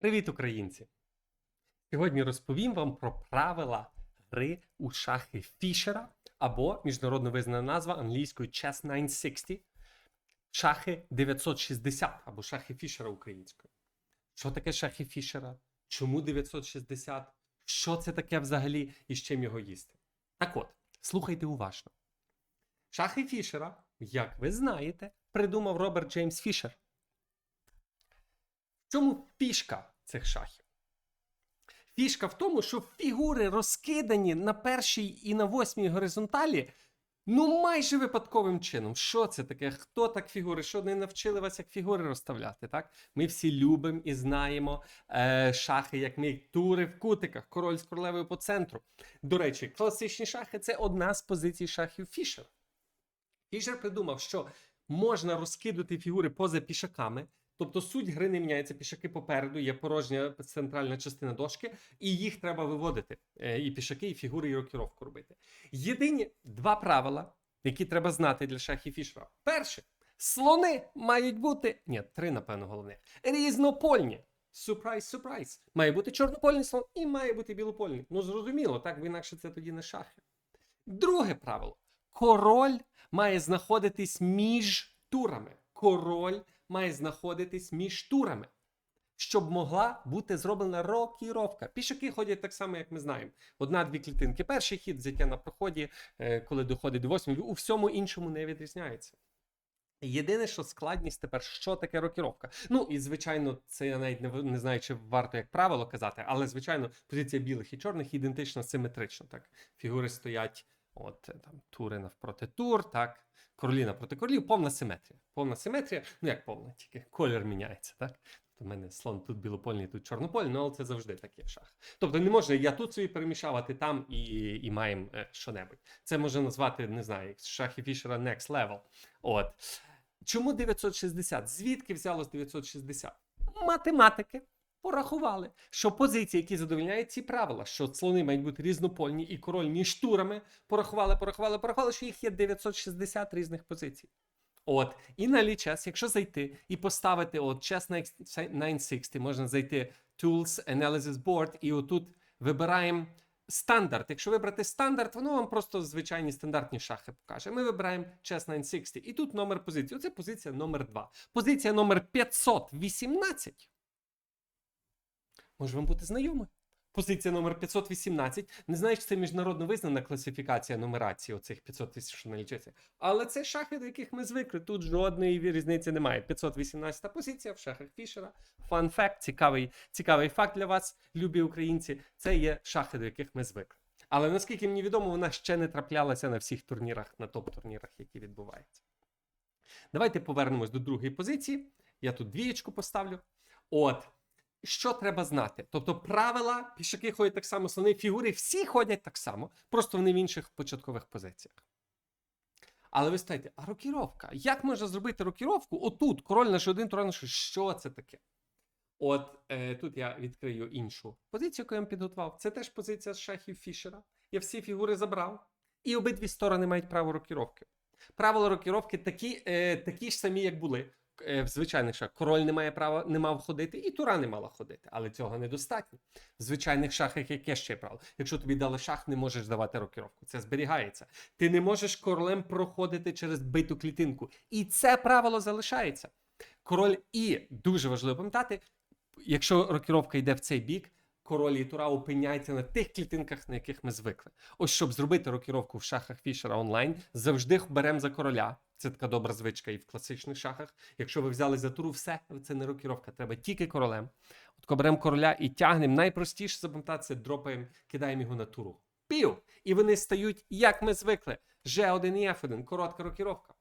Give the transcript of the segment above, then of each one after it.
Привіт, українці! Сьогодні розповім вам про правила гри у шахи Фішера або міжнародно визнана назва англійською Chess 960, шахи 960 або шахи Фішера українською. Що таке шахи Фішера? Чому 960? Що це таке взагалі і з чим його їсти? Так от, слухайте уважно. Шахи Фішера, як ви знаєте, придумав Роберт Джеймс Фішер. В чому фішка цих шахів? Фішка в тому, що фігури розкидані на першій і на восьмій горизонталі. Ну, майже випадковим чином. Що це таке? Хто так фігури? Що не навчили вас, як фігури розставляти? Так? Ми всі любимо і знаємо е, шахи, як ми тури в кутиках, король з королевою по центру. До речі, класичні шахи це одна з позицій шахів Фішера. Фішер придумав, що можна розкидати фігури поза пішаками. Тобто суть гри не міняється, пішаки попереду, є порожня центральна частина дошки, і їх треба виводити. Е, І пішаки, і фігури, і рокіровку робити. Єдині два правила, які треба знати для шахів Фішера. Перше, слони мають бути. Ні, три, напевно, головне. Різнопольні. Сюрприз, сюрприз. Має бути чорнопольний слон і має бути білопольний. Ну, зрозуміло, так, бо інакше це тоді не шахи. Друге правило: король має знаходитись між турами. Король має знаходитись між турами, щоб могла бути зроблена рокіровка. Пішаки ходять так само, як ми знаємо. Одна-дві клітинки. Перший хід взяття на проході, е, коли доходить до восьмої, у всьому іншому не відрізняється. Єдине, що складність тепер, що таке рокіровка. Ну і звичайно, це я навіть не, не знаю, чи варто як правило казати, але звичайно, позиція білих і чорних ідентична симетрично. Так, фігури стоять, от там тури навпроти тур, так, королі навпроти королів, повна симетрія. Повна симетрія, ну як повна, тільки колір міняється, так. У мене слон тут білопольний, тут чорнопольний, ну але це завжди таке шах. Тобто не можна я тут собі перемішав, а ти там і, і маємо е, що-небудь. Це можна назвати, не знаю, як шахи Фішера Next Level. От. Чому 960? Звідки взялось 960? Математики порахували, що позиції, які задовольняють ці правила, що слони мають бути різнопольні і король між турами, порахували, порахували, порахували, що їх є 960 різних позицій. От, і на лічас, якщо зайти і поставити от Chess 960, можна зайти Tools, Analysis Board, і отут вибираємо стандарт. Якщо вибрати стандарт, воно вам просто звичайні стандартні шахи покаже. Ми вибираємо Chess 960, і тут номер позиції. Оце позиція номер 2. Позиція номер 518. Може вам бути знайома. Позиція номер 518. Не знаю, чи це міжнародно визнана класифікація нумерації оцих 500 тисяч, що налічується. Але це шахи, до яких ми звикли. Тут жодної різниці немає. 518 позиція в шахах Фішера. Фан факт, цікавий, цікавий факт для вас, любі українці. Це є шахи, до яких ми звикли. Але наскільки мені відомо, вона ще не траплялася на всіх турнірах, на топ-турнірах, які відбуваються. Давайте повернемось до другої позиції. Я тут двієчку поставлю. От. Що треба знати? Тобто правила, пішаки ходять так само, слони, фігури, всі ходять так само, просто вони в інших початкових позиціях. Але ви стаєте, а рокіровка? Як можна зробити рокіровку? Отут, король один, король наш. Що це таке? От е, тут я відкрию іншу позицію, яку я вам підготував. Це теж позиція з шахів Фішера. Я всі фігури забрав, і обидві сторони мають право рокіровки. Правила рокіровки такі, е, такі ж самі, як були в звичайних шахах. Король не має права не мав ходити, і тура не мала ходити, але цього недостатньо. В звичайних шахах яке ще правило? Якщо тобі дали шах, не можеш давати рокіровку. Це зберігається. Ти не можеш королем проходити через биту клітинку. І це правило залишається. Король і дуже важливо пам'ятати, якщо рокіровка йде в цей бік, король і тура опиняються на тих клітинках, на яких ми звикли. Ось щоб зробити рокіровку в шахах Фішера онлайн, завжди беремо за короля. Це така добра звичка і в класичних шахах. Якщо ви взяли за туру, все, це не рокіровка, треба тільки королем. От беремо короля і тягнемо, найпростіше запам'ятати це дропаємо, кидаємо його на туру. Пів! І вони стають, як ми звикли. G1 і F1, коротка рокіровка.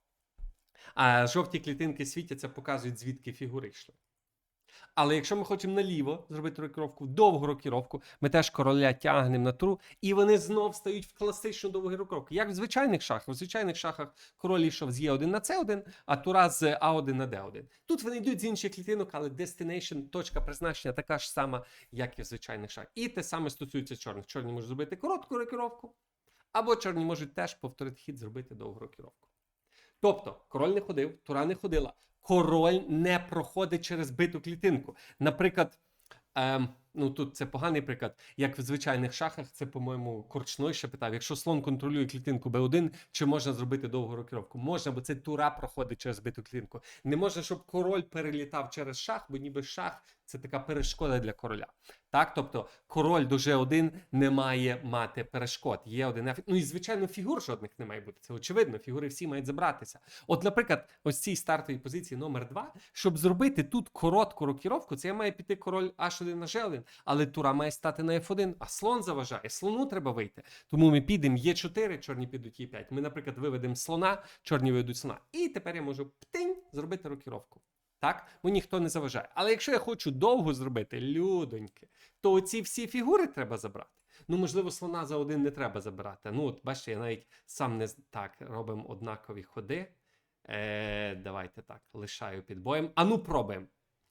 А жовті клітинки світяться, показують, звідки фігури йшли. Але якщо ми хочемо наліво зробити рокіровку, довгу рокіровку, ми теж короля тягнемо на туру, і вони знов стають в класичну довгу рокіровку. Як в звичайних шахах. В звичайних шахах король йшов з Е1 на С1, а тура з А1 на Д1. Тут вони йдуть з інших клітинок, але destination, точка призначення така ж сама, як і в звичайних шахах. І те саме стосується чорних. Чорні можуть зробити коротку рокіровку, або чорні можуть теж повторити хід, зробити довгу рокіровку. Тобто, король не ходив, тура не ходила. Король не проходить через биту клітинку. Наприклад, Ем, ну тут це поганий приклад. Як в звичайних шахах, це, по-моєму, Корчной ще питав: якщо слон контролює клітинку Б1, чи можна зробити довгу рокіровку? Можна, бо це тура проходить через биту клітинку. Не можна, щоб король перелітав через шах, бо ніби шах це така перешкода для короля. Так, тобто король до G1 не має мати перешкод. Є один. Ну і звичайно, фігур жодних не має бути. Це очевидно. Фігури всі мають забратися. От, наприклад, ось цій стартовій позиції номер 2 щоб зробити тут коротку рокіровку, це має піти король H1 на G1, але тура має стати на F1, а слон заважає. Слону треба вийти. Тому ми підемо Е4, чорні підуть Е5. Ми, наприклад, виведемо слона, чорні виведуть слона. І тепер я можу птинь зробити рокіровку. Так, мені ніхто не заважає. Але якщо я хочу довго зробити, людоньки, то оці всі фігури треба забрати. Ну, можливо, слона за один не треба забирати. Ну, от бачите, я навіть сам не так робимо однакові ходи. Е, давайте так, лишаю під боєм. А ну пробуємо.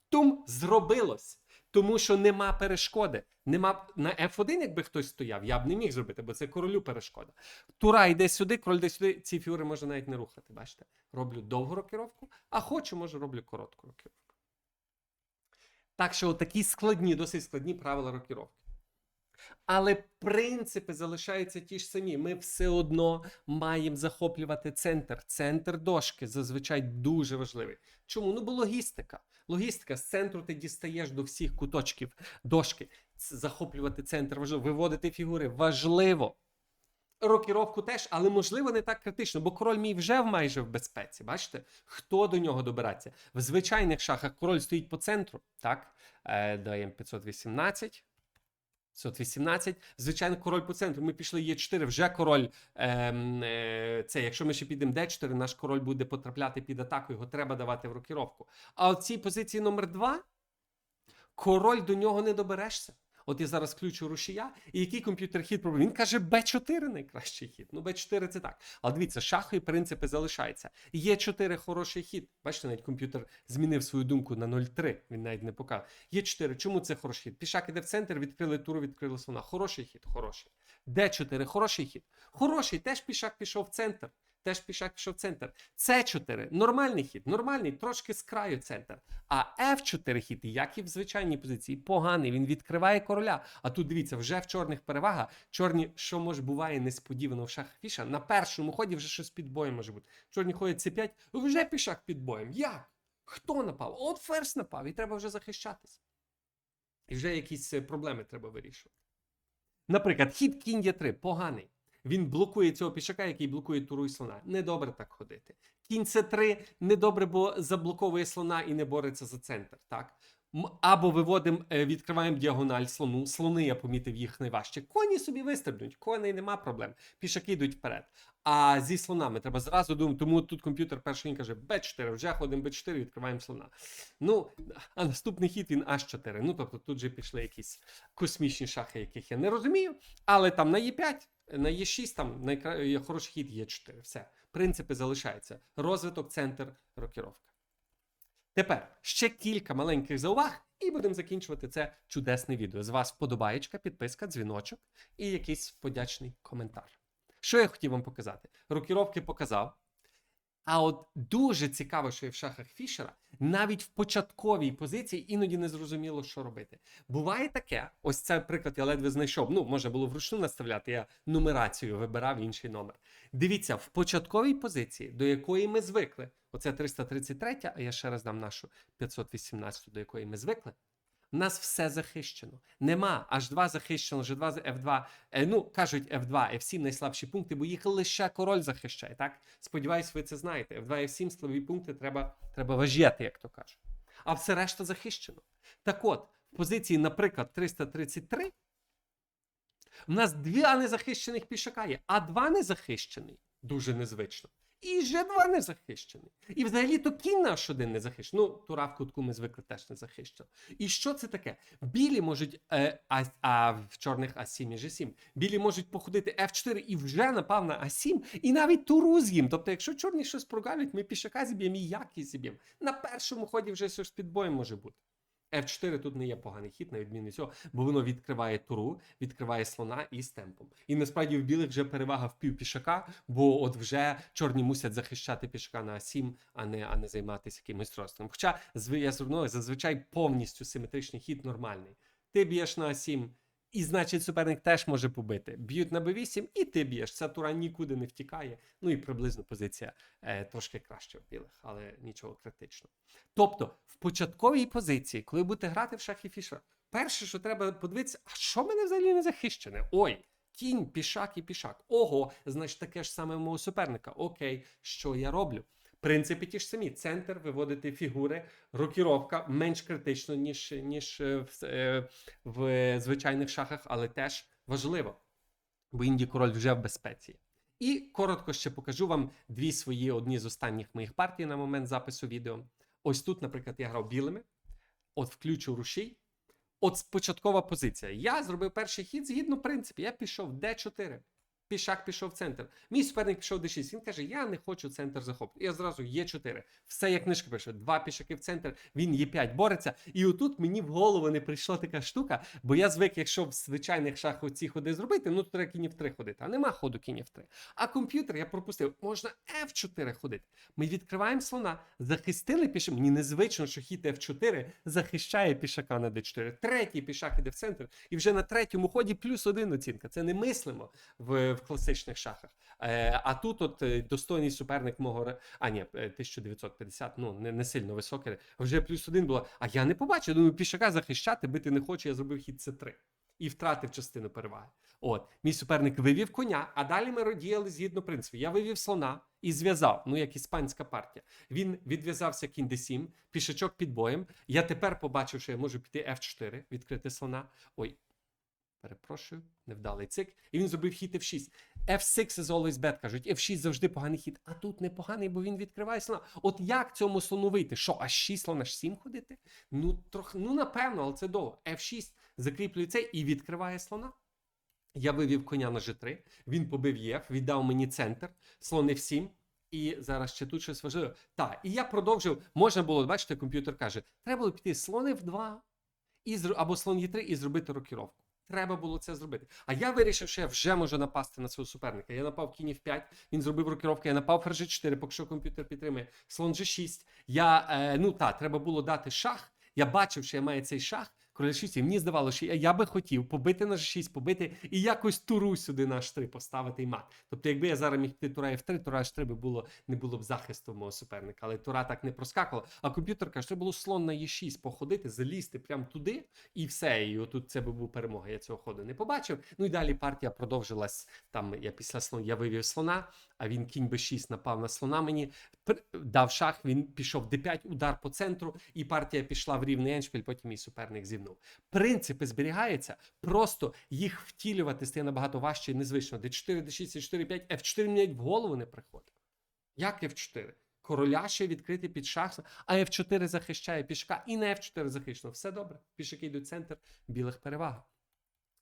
Тум зробилось. Тому що нема перешкоди. Нема на F1, якби хтось стояв, я б не міг зробити, бо це королю перешкода. Тура йде сюди, король йде сюди. Ці фігури можна навіть не рухати. Бачите? Роблю довгу рокіровку, а хочу, може, роблю коротку рокіровку. Так що такі складні, досить складні правила рокіровки. Але принципи залишаються ті ж самі. Ми все одно маємо захоплювати центр. Центр дошки зазвичай дуже важливий. Чому? Ну, бо логістика. Логістика з центру ти дістаєш до всіх куточків дошки. Захоплювати центр важливо, виводити фігури важливо. Рокіровку теж, але можливо не так критично, бо король мій вже майже в безпеці. Бачите, хто до нього добирається? В звичайних шахах король стоїть по центру. Так, е, даємо 518. 518. Звичайно, король по центру. Ми пішли Е4, вже король. Ем, е, це, якщо ми ще підемо Д4, наш король буде потрапляти під атаку, його треба давати в рокіровку. А от цій позиції номер 2 король до нього не доберешся. От я зараз включу рушія, і який комп'ютер хід пробує? Він каже, Б4 найкращий хід. Ну, Б4 це так. Але дивіться, шахові принципи залишаються. Є4 хороший хід. Бачите, навіть комп'ютер змінив свою думку на 0,3. Він навіть не показав. Є4. Чому це хороший хід? Пішак іде в центр, відкрили туру, відкрили слона. Хороший хід, хороший. Д4, хороший хід. Хороший, теж пішак пішов в центр. Теж пішак пішов центр. С4 нормальний хід, нормальний, трошки з краю центр. А F4 хід, як і в звичайній позиції, поганий. Він відкриває короля. А тут дивіться, вже в чорних перевага. Чорні, що може буває несподівано в шахах фіша, на першому ході вже щось під боєм може бути. Чорні ходять С5, вже пішак під боєм. Як? Хто напав? От ферзь напав, і треба вже захищатись. І вже якісь е, проблеми треба вирішувати. Наприклад, хід кінь Є3 поганий. Він блокує цього пішака, який блокує туру і слона. Недобре так ходити. Кінь С3 недобре, бо заблоковує слона і не бореться за центр. Так? Або виводимо, е, відкриваємо діагональ слону. Слони, я помітив, їх найважче. Коні собі вистрибнуть, коней нема проблем. Пішаки йдуть вперед. А зі слонами треба зразу думати, тому тут комп'ютер перший він каже Б4, вже ходимо Б4, відкриваємо слона. Ну, а наступний хід він H4. Ну, тобто тут же пішли якісь космічні шахи, яких я не розумію. Але там на Е5, на Е6 там найкра... хороший хід Е4. Все. Принципи залишаються. Розвиток, центр, рокіровка. Тепер ще кілька маленьких зауваг, і будемо закінчувати це чудесне відео. З вас вподобаєчка, підписка, дзвіночок і якийсь подячний коментар. Що я хотів вам показати? Рокіровки показав. А от дуже цікаво, що є в шахах Фішера, навіть в початковій позиції іноді не зрозуміло, що робити. Буває таке, ось цей приклад я ледве знайшов. Ну, можна було вручну наставляти, я нумерацію вибирав інший номер. Дивіться, в початковій позиції, до якої ми звикли, оце 333, а я ще раз дам нашу 518, до якої ми звикли. У нас все захищено. Нема H2 захищено, G2, F2. Е, ну, кажуть F2, F7 найслабші пункти, бо їх лише король захищає. Так? Сподіваюсь, ви це знаєте. F2, F7 слабі пункти треба, треба важіти, як то кажуть. А все решта захищено. Так от, в позиції, наприклад, 333, у нас два незахищених пішака є, а два незахищений. Дуже незвично. І вже два не захищений. І взагалі то кінь наш один не захищений. Ну, тура в кутку ми звикли теж не захищено. І що це таке? Білі можуть, е, а, а в чорних А7 і G7. Білі можуть походити F4 і вже напав на А7, і навіть туру з'їм. Тобто, якщо чорні щось прогавлять, ми пішака зіб'ємо і як і зіб'ємо. На першому ході вже щось під боєм може бути. F4 тут не є поганий хід, на відміну цього, бо воно відкриває туру, відкриває слона і з темпом. І насправді в білих вже перевага в пів пішака, бо от вже чорні мусять захищати пішака на А7, а не, а не займатися якимось розстрілом. Хоча я звернув, зазвичай повністю симетричний хід нормальний. ти б'єш на А7, і значить суперник теж може побити. Б'ють на Б8, і ти б'єш. Ця тура нікуди не втікає. Ну і приблизно позиція е, трошки краще в білих, але нічого критичного. Тобто, в початковій позиції, коли будете грати в шахи Фішера, перше, що треба подивитися, а що мене взагалі не захищене? Ой, кінь, пішак і пішак. Ого, значить таке ж саме мого суперника. Окей, що я роблю? Принципи ті ж самі. Центр виводити фігури, рокіровка менш критично, ніж, ніж е, в, е, в звичайних шахах, але теж важливо, бо інді король вже в безпеці. І коротко ще покажу вам дві свої одні з останніх моїх партій на момент запису відео. Ось тут, наприклад, я грав білими, от включу рушій. От початкова позиція. Я зробив перший хід згідно принципу. Я пішов D4. Пішак пішов в центр. Мій суперник пішов D6. Він каже: Я не хочу центр захоплювати. Я зразу Е4. Все як книжка пише. Два пішаки в центр, він Е5 бореться. І отут мені в голову не прийшла така штука, бо я звик, якщо в звичайних шахах ці ходи зробити, ну то треба кінь в 3 ходити. А нема ходу кінь в 3. А комп'ютер я пропустив. Можна F4 ходити. Ми відкриваємо слона, захистили пішак. Мені незвично, що хід F4 захищає пішака на D4. Третій пішак іде в центр, і вже на третьому ході плюс один оцінка. Це немислимо в, в класичних шахах. Е, а тут, от е, достойний суперник мого а ні, е, 1950, ну не, не сильно високий. Вже плюс один було. А я не побачив. Думаю, пішака захищати, бити не хочу. Я зробив хід С3 і втратив частину переваги. От, мій суперник вивів коня, а далі ми діяли згідно принципу. Я вивів слона і зв'язав, ну як іспанська партія. Він відв'язався кінь d7, пішачок під боєм. Я тепер побачив, що я можу піти F4, відкрити слона. Ой, перепрошую, невдалий цик. І він зробив хід F6. F6 is always bad, кажуть. F6 завжди поганий хід. А тут непоганий, бо він відкриває слона. От як цьому слону вийти? Що, аж 6 слон, аж 7 ходити? Ну, трохи, ну напевно, але це довго. F6 закріплює цей і відкриває слона. Я вивів коня на G3, він побив єф, віддав мені центр, слон F7. І зараз ще тут щось важливе. Так, і я продовжив. Можна було, бачите, комп'ютер каже, треба було піти слон F2 і, або слон Е3 і зробити рокіровку. Треба було це зробити. А я вирішив, що я вже можу напасти на свого суперника. Я напав кінь F5, він зробив рокіровку, я напав ферзь G4, поки що комп'ютер підтримує. Слон G6. Я, е, ну так, треба було дати шах. Я бачив, що я маю цей шах. Король 6, і мені здавалося, що я, я би хотів побити на G6, побити і якось туру сюди на H3 поставити і мат. Тобто, якби я зараз міг піти тура F3, тура H3 би було, не було б захисту мого суперника. Але тура так не проскакувала. А комп'ютер каже, що було слон на Е6 походити, залізти прямо туди, і все. І отут це би був перемога. Я цього ходу не побачив. Ну і далі партія продовжилась. Там я після слона я вивів слона, а він кінь Б6 напав на слона мені. Дав шах, він пішов d5, удар по центру, і партія пішла в рівний еншпіль, потім мій суперник зівнув. Принципи зберігаються, просто їх втілювати стає набагато важче і незвично. d4, d6, d4, 5, f4 мені в голову не приходить. Як f4? Короля ще відкрити під шах, а f4 захищає пішка, і на f4 захищено. Все добре. Пішаки йдуть центр, білих перевага.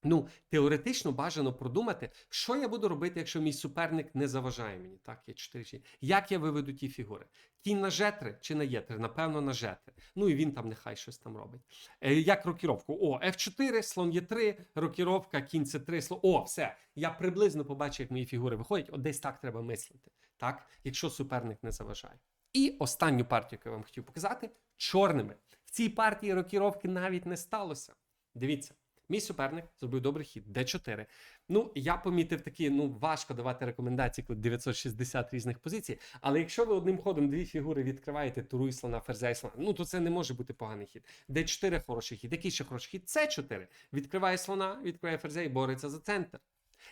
Ну, теоретично бажано продумати, що я буду робити, якщо мій суперник не заважає мені. Так, є 4 чи як я виведу ті фігури? Кінь на G3 чи на Е3? Напевно, на G3. Ну і він там нехай щось там робить. Е, як рокіровку? О, F4, слон Е3, рокіровка, кінь С3, слон. О, все. Я приблизно побачу, як мої фігури виходять. От десь так треба мислити. Так, якщо суперник не заважає. І останню партію, яку я вам хотів показати, чорними. В цій партії рокіровки навіть не сталося. Дивіться. Мій суперник зробив добрий хід D4. Ну, я помітив такі, ну важко давати рекомендації, коли 960 різних позицій. Але якщо ви одним ходом дві фігури відкриваєте туру і слона, ферзя і слона, ну то це не може бути поганий хід. D4 хороший хід. Який ще хороший хід? C4. Відкриває слона, відкриває ферзя і бореться за центр.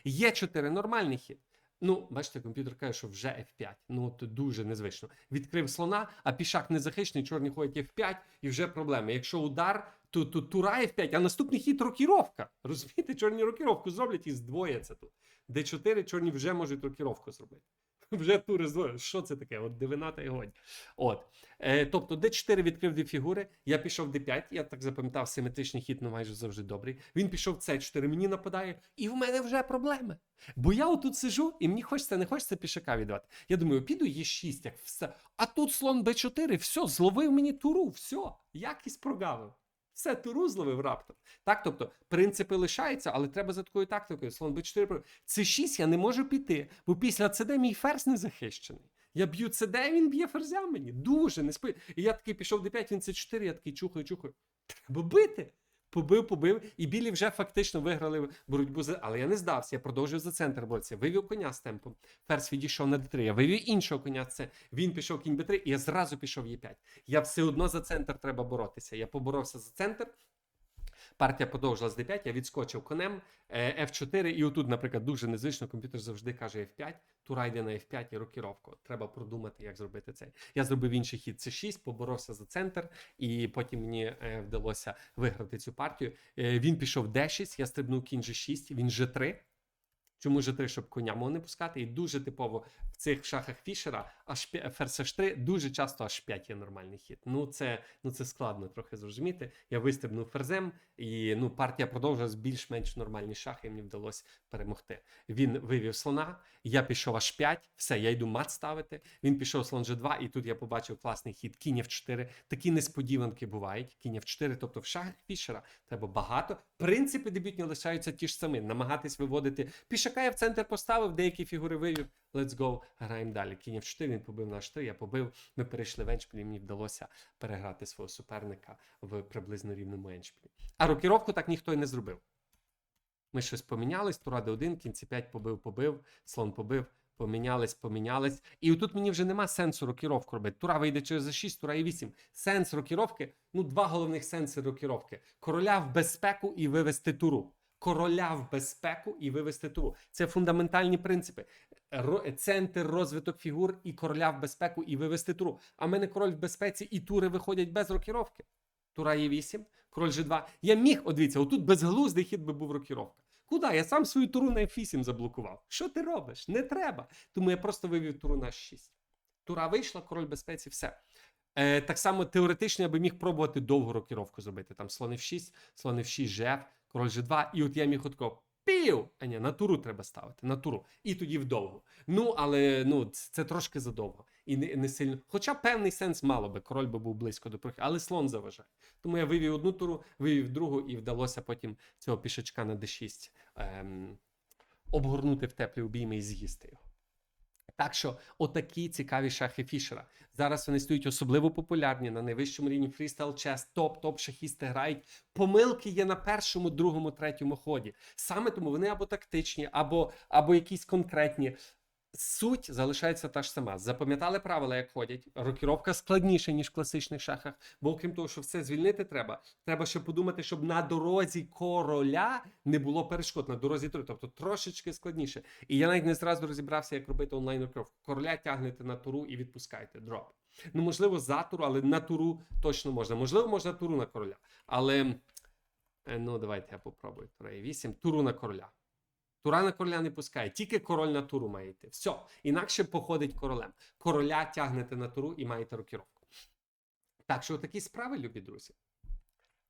Є4 нормальний хід. Ну, бачите, комп'ютер каже, що вже F5. Ну, то дуже незвично. Відкрив слона, а пішак незахищений, чорні ходять F5, і вже проблеми. Якщо удар, то, то тура F5, а наступний хід рокіровка. Розумієте, чорні рокіровку зроблять і здвояться тут. D4 чорні вже можуть рокіровку зробити. Вже тури здвоїли. Що це таке? От дивина та й годі. От. Е, тобто D4 відкрив дві фігури, я пішов D5, я так запам'ятав симетричний хід, ну майже завжди добрий. Він пішов C4, мені нападає, і в мене вже проблеми. Бо я отут сижу, і мені хочеться, не хочеться пішака віддавати. Я думаю, піду Е6, як все. А тут слон Б4, все, зловив мені туру, все, якість прогавив. Все, туру зловив раптом. Так, тобто, принципи лишаються, але треба за такою тактикою. Слон Б4. про- С6 я не можу піти, бо після ЦД мій ферзь не захищений. Я б'ю ЦД, він б'є ферзя мені. Дуже не спи. І я такий пішов Д5, він С4, я такий чухаю, чухаю. Треба бити. Побив, побив, і білі вже фактично виграли боротьбу за. Але я не здався, я продовжив за центр боротися. Вивів коня з темпом. Ферзь відійшов на d3. Я вивів іншого коня. Це він пішов кінь b3, і я зразу пішов Е5. Я все одно за центр треба боротися. Я поборовся за центр. Партія подовжила з d5, я відскочив конем е, f4, і отут, наприклад, дуже незвично, комп'ютер завжди каже f5, тура йде на f5 і рокіровку. Треба продумати, як зробити це. Я зробив інший хід c6, поборовся за центр, і потім мені е, вдалося виграти цю партію. Е, він пішов d6, я стрибнув кінь g6, він g3. Чому G3, щоб коня мого не пускати? І дуже типово в цих шахах Фішера аж ферзь H3 дуже часто аж 5 є нормальний хід. Ну це, ну це складно трохи зрозуміти. Я вистрибнув ферзем, і ну, партія продовжила з більш-менш нормальні шахи, і мені вдалося перемогти. Він вивів слона, я пішов аж 5, все, я йду мат ставити. Він пішов слон G2, і тут я побачив класний хід кінь F4. Такі несподіванки бувають. Кінь F4, тобто в шахах Фішера треба багато. Принципи дебютні лишаються ті ж самі. Намагатись виводити пішака я в центр поставив, деякі фігури вивів. Let's go, граємо далі. Кінь F4, він побив на H3, я побив. Ми перейшли в еншпіль, мені вдалося переграти свого суперника в приблизно рівному еншпілі. А рокіровку так ніхто і не зробив. Ми щось помінялись, тура d1, кінь c5 побив, побив, слон побив. Помінялись, помінялись. І отут мені вже нема сенсу рокіровку робити. Тура вийде через А6, тура і 8. Сенс рокіровки, ну, два головних сенси рокіровки: короля в безпеку і вивести туру. Короля в безпеку і вивести туру. Це фундаментальні принципи. Центр розвиток фігур і короля в безпеку і вивести туру. А в мене король в безпеці і тури виходять без рокіровки. Тура є 8, король G2. Я міг, от дивіться, отут безглуздий хід би був рокіровка. Куди? Я сам свою туру на F8 заблокував. Що ти робиш? Не треба. Тому я просто вивів туру на 6. Тура вийшла, король безпеці, все. Е, так само теоретично я би міг пробувати довгу рокіровку зробити. Там слон F6, слон F6, GF, король G2, і от я міг отко пів. А ні, на туру треба ставити, на туру. І тоді вдовго. Ну, але ну, це трошки задовго. І не, не сильно. Хоча певний сенс мало би, король би був близько до прохи, але слон заважає. Тому я вивів одну туру, вивів другу, і вдалося потім цього пішачка на d6 ем, обгорнути в теплі обійми і з'їсти його. Так що, отакі цікаві шахи Фішера. Зараз вони стають особливо популярні на найвищому рівні фрістайл чес, топ-топ шахісти грають. Помилки є на першому, другому, третьому ході. Саме тому вони або тактичні, або, або якісь конкретні. Суть залишається та ж сама. Запам'ятали правила, як ходять. Рокіровка складніша, ніж в класичних шахах. Бо окрім того, що все звільнити треба, треба ще подумати, щоб на дорозі короля не було перешкод на дорозі туру. Тобто трошечки складніше. І я навіть не зразу розібрався, як робити онлайн рокіровку. Короля тягнете на туру і відпускаєте. Дроп. Ну, можливо, за туру, але на туру точно можна. Можливо, можна туру на короля. Але е, ну давайте я попробую. Тура 8. Туру на короля. Тура на короля не пускає, тільки король на туру має йти. Все, інакше походить королем. Короля тягнете на туру і маєте рокіровку. Так що такі справи, любі друзі.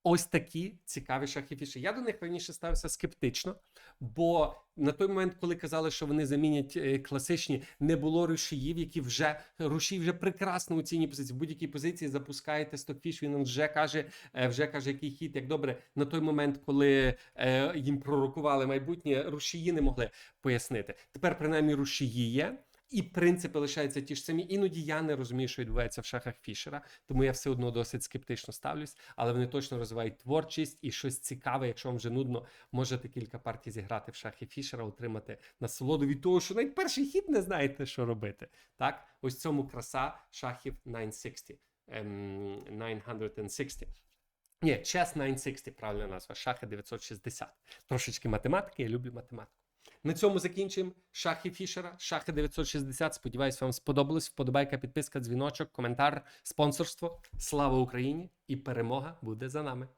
Ось такі цікаві шахифіші. Я до них раніше ставився скептично, бо на той момент, коли казали, що вони замінять е, класичні, не було рушіїв, які вже рушій вже прекрасно у цінній позиції. В будь-якій позиції запускаєте стокфіш, він вже каже, е, вже каже, який хід, як добре. На той момент, коли е, їм пророкували майбутнє, рушії не могли пояснити. Тепер, принаймні, рушії є. І принципи лишаються ті ж самі. Іноді я не розумію, що відбувається в шахах Фішера, тому я все одно досить скептично ставлюсь, але вони точно розвивають творчість і щось цікаве. Якщо вам вже нудно, можете кілька партій зіграти в шахи Фішера, отримати насолоду від того, що навіть перший хід не знаєте, що робити. Так, ось цьому краса шахів 960. ем, 960. Ні, чес 960, правильна назва, шахи 960. Трошечки математики, я люблю математику. На цьому закінчуємо. Шахи Фішера, шахи 960. Сподіваюсь, вам сподобалось. Вподобайка, підписка, дзвіночок, коментар, спонсорство. Слава Україні! І перемога буде за нами.